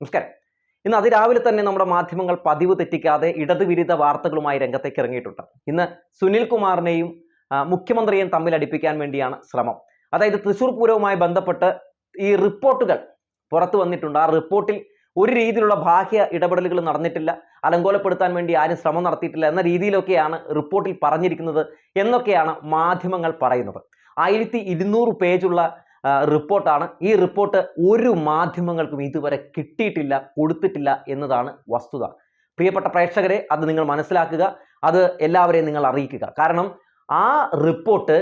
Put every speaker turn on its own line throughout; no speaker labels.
നമസ്കാരം. ഇന്ന് അതിരാവിലെ തന്നെ നമ്മുടെ മാധ്യമങ്ങൾ പതിവ് തെറ്റിക്കാതെ ഇടതുവിരുദ്ധ വാർത്തകളുമായി രംഗത്തേക്ക് ഇറങ്ങിയിട്ടുണ്ട്. ഇന്ന് സുനിൽ കുമാറിനെയും മുഖ്യമന്ത്രിയെയും തമ്മിൽ അടുപ്പിക്കാൻ വേണ്ടിയാണ് ശ്രമം. അതായത് തൃശൂർ പൂരവുമായി ബന്ധപ്പെട്ട് ഈ റിപ്പോർട്ടുകൾ പുറത്തു വന്നിട്ടുണ്ട്. ആ റിപ്പോർട്ടിൽ ഒരു രീതിയിലുള്ള ബാഹ്യ ഇടപെടലുകൾ നടന്നിട്ടില്ല. അലങ്കോലപ്പെടുത്താൻ വേണ്ടി ആരും ശ്രമം നടത്തിയിട്ടില്ല എന്ന രീതിയിലൊക്കെയാണ് റിപ്പോർട്ടിൽ പറഞ്ഞിരിക്കുന്നത് എന്നൊക്കെയാണ് മാധ്യമങ്ങൾ പറയുന്നത്. ആയിരത്തി ഇരുന്നൂറ് പേജുള്ള റിപ്പോർട്ടാണ്. ഈ റിപ്പോർട്ട് ഒരു മാധ്യമങ്ങൾക്കും ഇതുവരെ കിട്ടിയിട്ടില്ല കൊടുത്തിട്ടില്ല എന്നതാണ് വസ്തുത. പ്രിയപ്പെട്ട പ്രേക്ഷകരെ അത് നിങ്ങൾ മനസ്സിലാക്കുക അത് എല്ലാവരെയും നിങ്ങൾ അറിയിക്കുക. കാരണം ആ റിപ്പോർട്ട്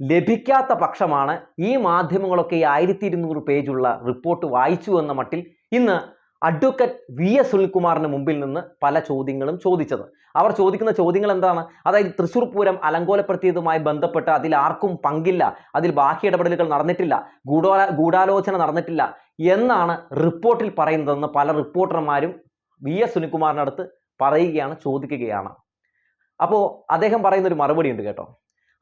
ലഭിക്കാത്ത പക്ഷമാണ് ഈ മാധ്യമങ്ങളൊക്കെ ഈ ആയിരത്തി ഇരുന്നൂറ് പേജുള്ള റിപ്പോർട്ട് വായിച്ചു എന്ന മട്ടിൽ ഇന്ന് അഡ്വക്കറ്റ് വി എസ് സുനിൽകുമാറിന് മുമ്പിൽ നിന്ന് പല ചോദ്യങ്ങളും ചോദിച്ചത്. അവർ ചോദിക്കുന്ന ചോദ്യങ്ങൾ എന്താണ്? അതായത് തൃശൂർ പൂരം അലങ്കോലപ്പെടുത്തിയതുമായി ബന്ധപ്പെട്ട് അതിൽ ആർക്കും പങ്കില്ല അതിൽ ബാഹ്യ ഇടപെടലുകൾ നടന്നിട്ടില്ല ഗൂഢോ ഗൂഢാലോചന നടന്നിട്ടില്ല എന്നാണ് റിപ്പോർട്ടിൽ പറയുന്നതെന്ന് പല റിപ്പോർട്ടർമാരും വി എസ് സുനിൽകുമാറിനടുത്ത് പറയുകയാണ് ചോദിക്കുകയാണ്. അപ്പോൾ അദ്ദേഹം പറയുന്ന ഒരു മറുപടി ഉണ്ട് കേട്ടോ.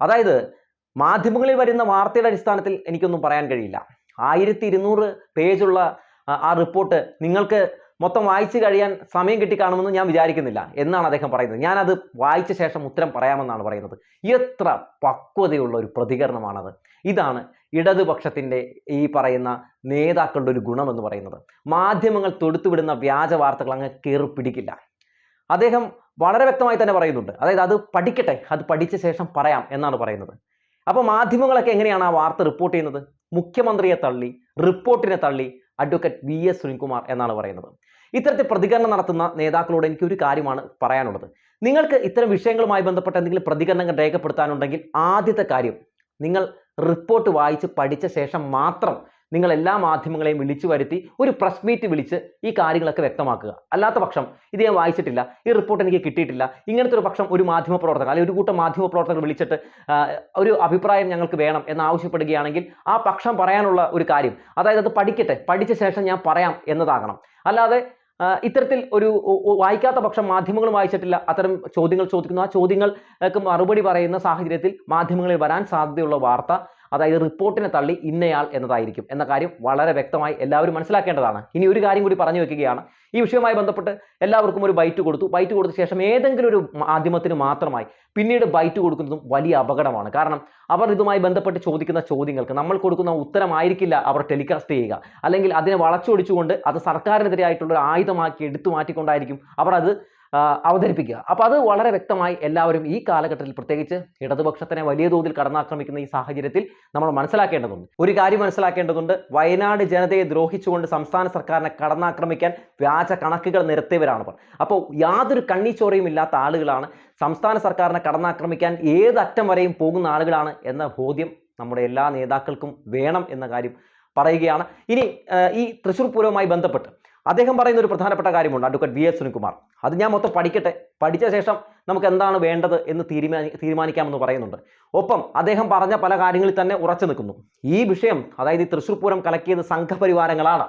അതായത് മാധ്യമങ്ങളിൽ വരുന്ന വാർത്തയുടെ അടിസ്ഥാനത്തിൽ എനിക്കൊന്നും പറയാൻ കഴിയില്ല. ആയിരത്തി ഇരുന്നൂറ് പേജുള്ള ആ, റിപ്പോർട്ട് നിങ്ങൾക്ക് മൊത്തം വായിച്ചു കഴിയാൻ സമയം കിട്ടി കാണുമെന്ന് ഞാൻ വിചാരിക്കുന്നില്ല എന്നാണ് അദ്ദേഹം പറയുന്നത്. ഞാനത് വായിച്ച ശേഷം ഉത്തരം പറയാമെന്നാണ് പറയുന്നത്. എത്ര പക്വതയുള്ള ഒരു പ്രതികരണമാണത്. ഇതാണ് ഇടതുപക്ഷത്തിന്റെ ഈ പറയുന്ന നേതാക്കളുടെ ഒരു ഗുണമെന്ന് പറയുന്നത്. മാധ്യമങ്ങൾ തൊടുത്തുവിടുന്ന വ്യാജ വാർത്തകൾ അങ്ങ് കയറി പിടിക്കില്ല. അദ്ദേഹം വളരെ വ്യക്തമായി തന്നെ പറയുന്നുണ്ട്. അതായത് അത് പഠിക്കട്ടെ അത് പഠിച്ച ശേഷം പറയാം എന്നാണ് പറയുന്നത്. അപ്പോൾ മാധ്യമങ്ങളൊക്കെ എങ്ങനെയാണ് ആ വാർത്ത റിപ്പോർട്ട് ചെയ്യുന്നത്? മുഖ്യമന്ത്രിയെ തള്ളി റിപ്പോർട്ടിനെ തള്ളി അഡ്വക്കേറ്റ് വി എസ് സുനിൽകുമാർ എന്നാണ് പറയുന്നത്. ഇത്തരത്തിൽ പ്രതികരണം നടത്തുന്ന നേതാക്കളോട് എനിക്ക് ഒരു കാര്യമാണ് പറയാനുള്ളത്. നിങ്ങൾക്ക് ഇത്തരം വിഷയങ്ങളുമായി ബന്ധപ്പെട്ട എന്തെങ്കിലും പ്രതികരണങ്ങൾ രേഖപ്പെടുത്താനുണ്ടെങ്കിൽ ആദ്യത്തെ കാര്യം നിങ്ങൾ റിപ്പോർട്ട് വായിച്ച് പഠിച്ച ശേഷം മാത്രം നിങ്ങൾ എല്ലാ മാധ്യമങ്ങളെയും വിളിച്ചു വരുത്തി ഒരു പ്രസ് മീറ്റ് വിളിച്ച് ഈ കാര്യങ്ങളൊക്കെ വ്യക്തമാക്കുക. അല്ലാത്ത പക്ഷം ഇത് ഞാൻ വായിച്ചിട്ടില്ല ഈ റിപ്പോർട്ട് എനിക്ക് കിട്ടിയിട്ടില്ല ഇങ്ങനത്തെ ഒരു പക്ഷം ഒരു മാധ്യമ പ്രവർത്തകർ അല്ലെങ്കിൽ ഒരു കൂട്ടം മാധ്യമ പ്രവർത്തകർ വിളിച്ചിട്ട് ഒരു അഭിപ്രായം ഞങ്ങൾക്ക് വേണം എന്ന് ആവശ്യപ്പെടുകയാണെങ്കിൽ ആ പക്ഷം പറയാനുള്ള ഒരു കാര്യം അതായത് അത് പഠിക്കട്ടെ പഠിച്ച ശേഷം ഞാൻ പറയാം എന്നതാകണം. അല്ലാതെ ഇത്തരത്തിൽ ഒരു വായിക്കാത്ത പക്ഷം മാധ്യമങ്ങൾ വായിച്ചിട്ടില്ല അത്തരം ചോദ്യങ്ങൾ ചോദിക്കുന്നു. ആ ചോദ്യങ്ങൾക്ക് മറുപടി പറയുന്ന സാഹചര്യത്തിൽ മാധ്യമങ്ങളിൽ വരാൻ സാധ്യതയുള്ള വാർത്ത അതായത് റിപ്പോർട്ടിനെ തള്ളി ഇന്നയാൾ എന്നതായിരിക്കും എന്ന കാര്യം വളരെ വ്യക്തമായി എല്ലാവരും മനസ്സിലാക്കേണ്ടതാണ്. ഇനി ഒരു കാര്യം കൂടി പറഞ്ഞു വെക്കുകയാണ്. ഈ വിഷയവുമായി ബന്ധപ്പെട്ട് എല്ലാവർക്കും ഒരു ബൈറ്റ് കൊടുത്തു. ബൈറ്റ് കൊടുത്ത ശേഷം ഏതെങ്കിലും ഒരു മാധ്യമത്തിന് മാത്രമായി പിന്നീട് ബൈറ്റ് കൊടുക്കുന്നതും വലിയ അപകടമാണ്. കാരണം അവർ ഇതുമായി ബന്ധപ്പെട്ട് ചോദിക്കുന്ന ചോദ്യങ്ങൾക്ക് നമ്മൾ കൊടുക്കുന്ന ഉത്തരമായിരിക്കില്ല അവർ ടെലികാസ്റ്റ് ചെയ്യുക. അല്ലെങ്കിൽ അതിനെ വളച്ചൊടിച്ചുകൊണ്ട് അത് സർക്കാരിനെതിരായിട്ടുള്ള ഒരു ആയുധമാക്കി എടുത്തു മാറ്റിക്കൊണ്ടായിരിക്കും അവർ അത് അവതരിപ്പിക്കുക. അപ്പോൾ അത് വളരെ വ്യക്തമായി എല്ലാവരും ഈ കാലഘട്ടത്തിൽ പ്രത്യേകിച്ച് ഇടതുപക്ഷത്തിനെ വലിയ തോതിൽ കടന്നാക്രമിക്കുന്ന ഈ സാഹചര്യത്തിൽ നമ്മൾ മനസ്സിലാക്കേണ്ടതുണ്ട്. ഒരു കാര്യം മനസ്സിലാക്കേണ്ടതുണ്ട്. വയനാട് ജനതയെ ദ്രോഹിച്ചുകൊണ്ട് സംസ്ഥാന സർക്കാരിനെ കടന്നാക്രമിക്കാൻ വ്യാജ കണക്കുകൾ നിരത്തിയവരാണ് അപ്പോൾ യാതൊരു കണ്ണിച്ചോറയും ഇല്ലാത്ത ആളുകളാണ് സംസ്ഥാന സർക്കാരിനെ കടന്നാക്രമിക്കാൻ ഏതറ്റം വരെയും പോകുന്ന ആളുകളാണ് എന്ന ബോധ്യം നമ്മുടെ എല്ലാ നേതാക്കൾക്കും വേണം എന്ന കാര്യം പറയുകയാണ്. ഇനി ഈ തൃശ്ശൂർ പൂരവുമായി ബന്ധപ്പെട്ട് അദ്ദേഹം പറയുന്ന ഒരു പ്രധാനപ്പെട്ട കാര്യമുണ്ട്. Advocate V S Sunilkumar. അത് ഞാൻ മൊത്തം പഠിക്കട്ടെ. പഠിച്ച ശേഷം നമുക്ക് എന്താണ് വേണ്ടത് എന്ന് തീരുമാനി തീരുമാനിക്കാമെന്ന് പറയുന്നുണ്ട്. ഒപ്പം അദ്ദേഹം പറഞ്ഞ പല കാര്യങ്ങളിൽ തന്നെ ഉറച്ചു നിൽക്കുന്നു. ഈ വിഷയം അതായത് ഈ തൃശ്ശൂർ പൂരം കലക്കിയത് സംഘപരിവാരങ്ങളാണ്.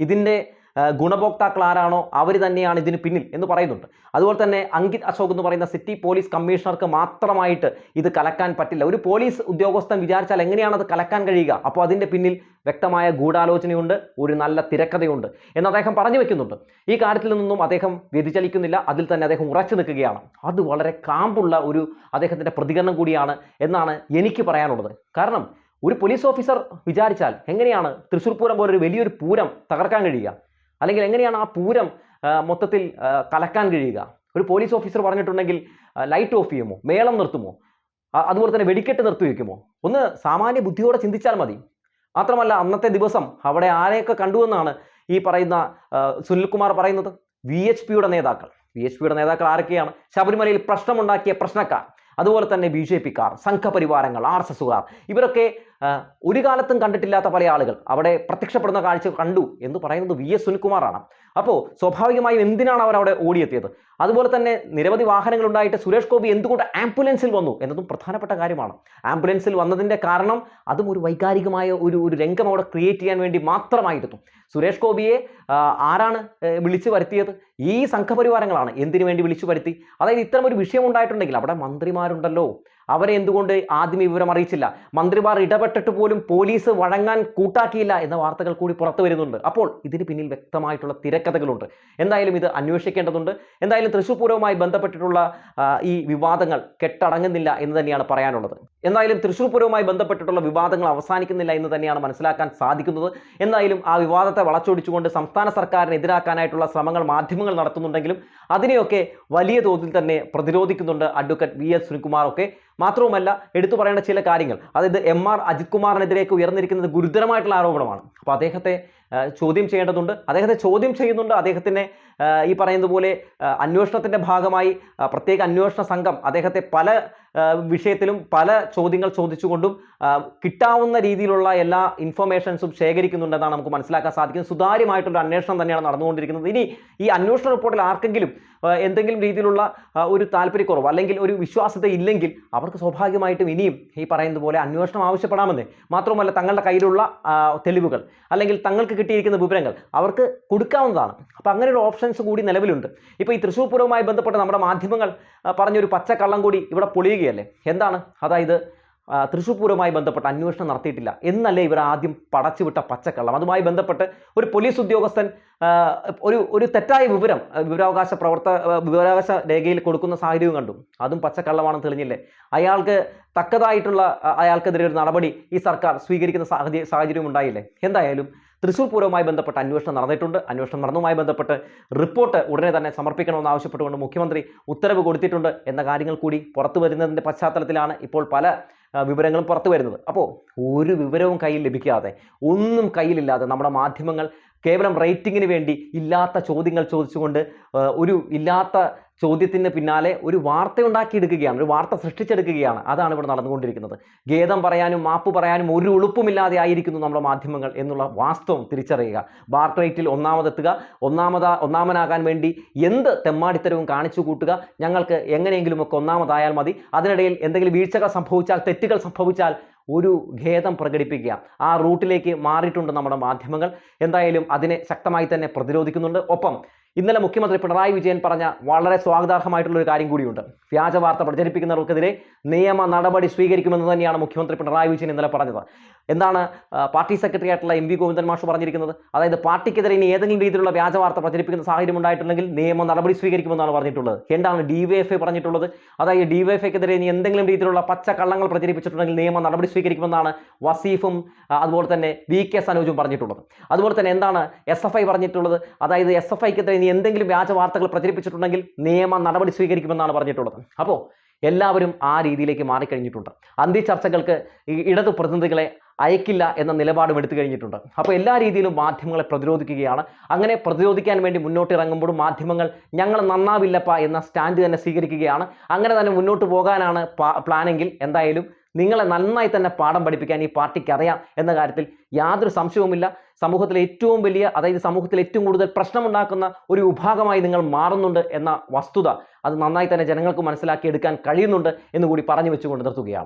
ഇതിന്റെ ഗുണഭോക്താക്കൾ ആരാണോ അവർ തന്നെയാണ് ഇതിന് പിന്നിൽ എന്ന് പറയുന്നുണ്ട്. അതുപോലെ തന്നെ അങ്കിത് അശോക് എന്ന് പറയുന്ന സിറ്റി പോലീസ് കമ്മീഷണർക്ക് മാത്രമായിട്ട് ഇത് കലക്കാൻ പറ്റില്ല. ഒരു പോലീസ് ഉദ്യോഗസ്ഥൻ വിചാരിച്ചാൽ എങ്ങനെയാണ് അത് കലക്കാൻ കഴിയുക? അപ്പോൾ അതിന്റെ പിന്നിൽ വ്യക്തമായ ഗൂഢാലോചനയുണ്ട് ഒരു നല്ല തിരക്കഥയുണ്ട് എന്ന് അദ്ദേഹം പറഞ്ഞു വെക്കുന്നുണ്ട്. ഈ കാര്യത്തിൽ നിന്നും അദ്ദേഹം വ്യതിചലിക്കുന്നില്ല അതിൽ തന്നെ അദ്ദേഹം ഉറച്ചു നിൽക്കുകയാണ്. അത് വളരെ കാമ്പുള്ള ഒരു അദ്ദേഹത്തിന്റെ പ്രതികരണം കൂടിയാണ് എന്നാണ് എനിക്ക് പറയാനുള്ളത്. കാരണം ഒരു പോലീസ് ഓഫീസർ വിചാരിച്ചാൽ എങ്ങനെയാണ് തൃശ്ശൂർ പൂരം പോലൊരു വലിയൊരു പൂരം തകർക്കാൻ കഴിയുക? അല്ലെങ്കിൽ എങ്ങനെയാണ് ആ പൂരം മൊത്തത്തിൽ കലക്കാൻ കഴിയുക? ഒരു പോലീസ് ഓഫീസർ പറഞ്ഞിട്ടുണ്ടെങ്കിൽ ലൈറ്റ് ഓഫ് ചെയ്യുമോ? മേളം നിർത്തുമോ? അതുപോലെ തന്നെ വെടിക്കെട്ട് നിർത്തി വയ്ക്കുമോ ഒന്ന് സാമാന്യ ബുദ്ധിയോടെ ചിന്തിച്ചാൽ മതി. മാത്രമല്ല അന്നത്തെ ദിവസം അവിടെ ആരെയൊക്കെ കണ്ടുവെന്നാണ് ഈ പറയുന്ന സുനിൽകുമാർ പറയുന്നത്? വി എച്ച് പിയുടെ നേതാക്കൾ. വി എച്ച് പിയുടെ നേതാക്കൾ ആരൊക്കെയാണ്? ശബരിമലയിൽ പ്രശ്നമുണ്ടാക്കിയ പ്രശ്നക്കാർ. അതുപോലെ തന്നെ ബി ജെ പിക്കാർ സംഘപരിവാരങ്ങൾ ആർ എസ് എസുകാർ ഇവരൊക്കെ ഒരു കാലത്തും കണ്ടിട്ടില്ലാത്ത പല ആളുകൾ അവിടെ പ്രത്യക്ഷപ്പെടുന്ന കാഴ്ച കണ്ടു എന്ന് പറയുന്നത് വി എസ് സുനിൽകുമാറാണ്. അപ്പോൾ സ്വാഭാവികമായും എന്തിനാണ് അവർ അവിടെ ഓടിയെത്തിയത്? അതുപോലെ തന്നെ നിരവധി വാഹനങ്ങൾ ഉണ്ടായിട്ട് സുരേഷ് ഗോപി എന്തുകൊണ്ട് ആംബുലൻസിൽ വന്നു എന്നതും പ്രധാനപ്പെട്ട കാര്യമാണ്. ആംബുലൻസിൽ വന്നതിന്റെ കാരണം അതും ഒരു വൈകാരികമായ ഒരു ഒരു രംഗം അവിടെ ക്രിയേറ്റ് ചെയ്യാൻ വേണ്ടി മാത്രമായിരുന്നു. സുരേഷ് ഗോപിയെ ആരാണ് വിളിച്ചു വരുത്തിയത്? ഈ സംഘപരിവാരങ്ങളാണ് എന്തിനു വേണ്ടി വിളിച്ചു വരുത്തി? അതായത് ഇത്തരം ഒരു വിഷയം ഉണ്ടായിട്ടുണ്ടെങ്കിൽ അവിടെ മന്ത്രിമാരുണ്ടല്ലോ. അവരെ എന്തുകൊണ്ട് ആദ്യം വിവരം അറിയിച്ചില്ല? മന്ത്രിമാർ ഇടപെട്ടിട്ട് പോലും പോലീസ് വഴങ്ങാൻ കൂട്ടാക്കിയില്ല എന്ന വാർത്തകൾ കൂടി പുറത്തു വരുന്നുണ്ട്. അപ്പോൾ ഇതിന് പിന്നിൽ വ്യക്തമായിട്ടുള്ള തിരക്കഥകളുണ്ട്. എന്തായാലും ഇത് അന്വേഷിക്കേണ്ടതുണ്ട്. എന്തായാലും തൃശ്ശൂർ പൂരവുമായി ബന്ധപ്പെട്ടിട്ടുള്ള ഈ വിവാദങ്ങൾ കെട്ടടങ്ങുന്നില്ല എന്ന് തന്നെയാണ് പറയാനുള്ളത്. എന്തായാലും തൃശ്ശൂർ പൂരവുമായി ബന്ധപ്പെട്ടിട്ടുള്ള വിവാദങ്ങൾ അവസാനിക്കുന്നില്ല എന്ന് തന്നെയാണ് മനസ്സിലാക്കാൻ സാധിക്കുന്നത്. എന്തായാലും ആ വിവാദത്തെ വളച്ചൊടിച്ചുകൊണ്ട് സംസ്ഥാന സർക്കാരിനെ എതിരാക്കാനായിട്ടുള്ള ശ്രമങ്ങൾ മാധ്യമങ്ങൾ നടത്തുന്നുണ്ടെങ്കിലും അതിനെയൊക്കെ വലിയ തോതിൽ തന്നെ പ്രതിരോധിക്കുന്നുണ്ട് അഡ്വക്കേറ്റ് വി എസ് സുനിൽകുമാർ ഒക്കെ. മാത്രവുമല്ല എടുത്തു പറയേണ്ട ചില കാര്യങ്ങൾ. അതായത് എം ആർ അജിത് കുമാറിനെതിരേക്ക് ഉയർന്നിരിക്കുന്നത് ഗുരുതരമായിട്ടുള്ള ആരോപണമാണ്. അപ്പോൾ അദ്ദേഹത്തെ ചോദ്യം ചെയ്യേണ്ടതുണ്ട്. അദ്ദേഹത്തെ ചോദ്യം ചെയ്യുന്നുണ്ട്. അദ്ദേഹത്തിനെ ഈ പറയുന്ന പോലെ അന്വേഷണത്തിന്റെ ഭാഗമായി പ്രത്യേക അന്വേഷണ സംഘം അദ്ദേഹത്തെ പല വിഷയത്തിലും പല ചോദ്യങ്ങൾ ചോദിച്ചുകൊണ്ടും കിട്ടാവുന്ന രീതിയിലുള്ള എല്ലാ ഇൻഫർമേഷൻസും ശേഖരിക്കുന്നുണ്ടെന്നാണ് നമുക്ക് മനസ്സിലാക്കാൻ സാധിക്കുന്നത്. സുതാര്യമായിട്ടുള്ള അന്വേഷണം തന്നെയാണ് നടന്നുകൊണ്ടിരിക്കുന്നത്. ഇനി ഈ അന്വേഷണ റിപ്പോർട്ടിൽ ആർക്കെങ്കിലും എന്തെങ്കിലും രീതിയിലുള്ള ഒരു താല്പര്യക്കുറവ് അല്ലെങ്കിൽ ഒരു വിശ്വാസ്യത ഇല്ലെങ്കിൽ അവർക്ക് സ്വാഭാവികമായിട്ടും ഇനിയും ഈ പറയുന്നത് പോലെ അന്വേഷണം ആവശ്യപ്പെടാമെന്നേ മാത്രമല്ല തങ്ങളുടെ കയ്യിലുള്ള തെളിവുകൾ അല്ലെങ്കിൽ തങ്ങൾക്ക് കിട്ടിയിരിക്കുന്ന വിവരങ്ങൾ അവർക്ക് കൊടുക്കാവുന്നതാണ്. അപ്പോൾ ഒരു ഓപ്ഷൻസ് കൂടി നിലവിലുണ്ട്. ഇപ്പോൾ ഈ തൃശ്ശൂർ പൂരവുമായി ബന്ധപ്പെട്ട് നമ്മുടെ മാധ്യമങ്ങൾ പറഞ്ഞൊരു പച്ചക്കള്ളം കൂടി ഇവിടെ പൊളിയുകയല്ലേ? എന്താണ്? അതായത് തൃശ്ശൂർ പൂരവുമായി ബന്ധപ്പെട്ട് അന്വേഷണം നടത്തിയിട്ടില്ല. എന്നല്ലേ ഇവർ ആദ്യം പടച്ചുവിട്ട പച്ചക്കള്ളം? അതുമായി ബന്ധപ്പെട്ട് ഒരു പോലീസ് ഉദ്യോഗസ്ഥൻ ഒരു ഒരു തെറ്റായ വിവരം വിവരാവകാശ പ്രവർത്ത വിവരാവകാശ രേഖയിൽ കൊടുക്കുന്ന സാഹചര്യവും കണ്ടു. അതും പച്ചക്കള്ളമാണെന്ന് തെളിഞ്ഞില്ലേ? അയാൾക്ക് തക്കതായിട്ടുള്ള അയാൾക്കെതിരെ ഒരു നടപടി ഈ സർക്കാർ സ്വീകരിക്കുന്ന സാഹചര്യം ഉണ്ടായില്ലേ? എന്തായാലും തൃശ്ശൂർ പൂരവുമായി ബന്ധപ്പെട്ട് അന്വേഷണം നടന്നിട്ടുണ്ട്. അന്വേഷണം നടന്നതുമായി ബന്ധപ്പെട്ട് റിപ്പോർട്ട് ഉടനെ തന്നെ സമർപ്പിക്കണമെന്ന് ആവശ്യപ്പെട്ടുകൊണ്ട് മുഖ്യമന്ത്രി ഉത്തരവ് കൊടുത്തിട്ടുണ്ട് എന്ന കാര്യങ്ങൾ കൂടി പുറത്തു വരുന്നതിന്റെ പശ്ചാത്തലത്തിലാണ് ഇപ്പോൾ പല വിവരങ്ങളും പുറത്തു വരുന്നത്. അപ്പോൾ ഒരു വിവരവും കയ്യിൽ ലഭിക്കാതെ ഒന്നും കയ്യിലില്ലാതെ നമ്മുടെ മാധ്യമങ്ങൾ കേവലം റേറ്റിങ്ങിന് വേണ്ടി ഇല്ലാത്ത ചോദ്യങ്ങൾ ചോദിച്ചുകൊണ്ട് ഒരു ഇല്ലാത്ത ചോദ്യത്തിന് പിന്നാലെ ഒരു വാർത്ത ഉണ്ടാക്കിയെടുക്കുകയാണ് ഒരു വാർത്ത സൃഷ്ടിച്ചെടുക്കുകയാണ്. അതാണ് ഇവിടെ നടന്നുകൊണ്ടിരിക്കുന്നത്. ഖേദം പറയാനും മാപ്പ് പറയാനും ഒരു ഉളുപ്പുമില്ലാതെ ആയിരിക്കുന്നു നമ്മുടെ മാധ്യമങ്ങൾ എന്നുള്ള വാസ്തവം തിരിച്ചറിയുക. ബാർ റേറ്റിൽ ഒന്നാമതെത്തുക ഒന്നാമത ഒന്നാമനാകാൻ വേണ്ടി എന്ത് തെമ്മാടിത്തരവും കാണിച്ചു കൂട്ടുക ഞങ്ങൾക്ക് എങ്ങനെയെങ്കിലുമൊക്കെ ഒന്നാമതായാൽ മതി. അതിനിടയിൽ എന്തെങ്കിലും വീഴ്ചകൾ സംഭവിച്ചാൽ തെറ്റുകൾ സംഭവിച്ചാൽ ഒരു ഖേദം പ്രകടിപ്പിക്കുക. ആ റൂട്ടിലേക്ക് മാറിയിട്ടുണ്ട് നമ്മുടെ മാധ്യമങ്ങൾ. എന്തായാലും അതിനെ ശക്തമായി തന്നെ പ്രതിരോധിക്കുന്നുണ്ട്. ഒപ്പം ഇന്നലെ മുഖ്യമന്ത്രി പിണറായി വിജയൻ പറഞ്ഞ വളരെ സ്വാഗതാർഹമായിട്ടുള്ള ഒരു കാര്യം കൂടിയുണ്ട്. വ്യാജ വാർത്ത പ്രചരിപ്പിക്കുന്നവർക്കെതിരെ നിയമ നടപടി സ്വീകരിക്കുമെന്ന് തന്നെയാണ് മുഖ്യമന്ത്രി പിണറായി വിജയൻ ഇന്നലെ പറഞ്ഞത്. എന്താണ് പാർട്ടി സെക്രട്ടറി ആയിട്ടുള്ള എം വി ഗോവിന്ദൻ മാഷ് പറഞ്ഞിരിക്കുന്നത്? അതായത് പാർട്ടിക്കെതിരെ ഇനി ഏതെങ്കിലും രീതിയിലുള്ള വ്യാജ വാർത്ത പ്രചരിപ്പിക്കുന്ന സാഹചര്യം ഉണ്ടായിട്ടുണ്ടെങ്കിൽ നിയമ നടപടി സ്വീകരിക്കുമെന്നാണ് പറഞ്ഞിട്ടുള്ളത്. എന്താണ് ഡി വൈ എഫ് ഐ പറഞ്ഞിട്ടുള്ളത്? അതായത് ഡി വൈ എഫ് ഐക്കെതിരെ ഇനി എന്തെങ്കിലും രീതിയിലുള്ള പച്ച കള്ളങ്ങൾ പ്രചരിപ്പിച്ചിട്ടുണ്ടെങ്കിൽ നിയമ നടപടി സ്വീകരിക്കുമെന്നാണ് വസീഫും അതുപോലെ തന്നെ വി കെ സനോജും പറഞ്ഞിട്ടുള്ളത്. അതുപോലെ തന്നെ എന്താണ് എസ് എഫ് ഐ പറഞ്ഞിട്ടുള്ളത്? അതായത് എസ് എഫ് ഐക്കെതിരെ ഇനി എന്തെങ്കിലും വ്യാജ വാർത്തകൾ പ്രചരിപ്പിച്ചിട്ടുണ്ടെങ്കിൽ നിയമ നടപടി സ്വീകരിക്കുമെന്നാണ് പറഞ്ഞിട്ടുള്ളത്. അപ്പോൾ എല്ലാവരും ആ രീതിയിലേക്ക് മാറിക്കഴിഞ്ഞിട്ടുണ്ട്. അന്തി ചർച്ചകൾക്ക് ഇടതു പ്രതിനിധികളെ അയക്കില്ല എന്ന നിലപാടും എടുത്തു കഴിഞ്ഞിട്ടുണ്ട്. അപ്പോൾ എല്ലാ രീതിയിലും മാധ്യമങ്ങളെ പ്രതിരോധിക്കുകയാണ്. അങ്ങനെ പ്രതിരോധിക്കാൻ വേണ്ടി മുന്നോട്ട് ഇറങ്ങുമ്പോഴും മാധ്യമങ്ങൾ ഞങ്ങൾ നന്നാവില്ലപ്പ എന്ന സ്റ്റാൻഡ് തന്നെ സ്വീകരിക്കുകയാണ്. അങ്ങനെ തന്നെ മുന്നോട്ട് പോകാനാണ് പ്ലാനെങ്കിൽ എന്തായാലും നിങ്ങളെ നന്നായി തന്നെ പാഠം പഠിപ്പിക്കാൻ ഈ പാർട്ടിക്ക് അറിയാം എന്ന കാര്യത്തിൽ യാതൊരു സംശയവുമില്ല. സമൂഹത്തിലെ ഏറ്റവും വലിയ അതായത് സമൂഹത്തിലെ ഏറ്റവും കൂടുതൽ പ്രശ്നമുണ്ടാക്കുന്ന ഒരു വിഭാഗമായി നിങ്ങൾ മാറുന്നുണ്ട് എന്ന വസ്തുത അത് നന്നായി തന്നെ ജനങ്ങൾക്ക് മനസ്സിലാക്കി എടുക്കാൻ കഴിയുന്നുണ്ട് എന്ന് കൂടി പറഞ്ഞു വെച്ചുകൊണ്ട് നിർത്തുകയാണ്.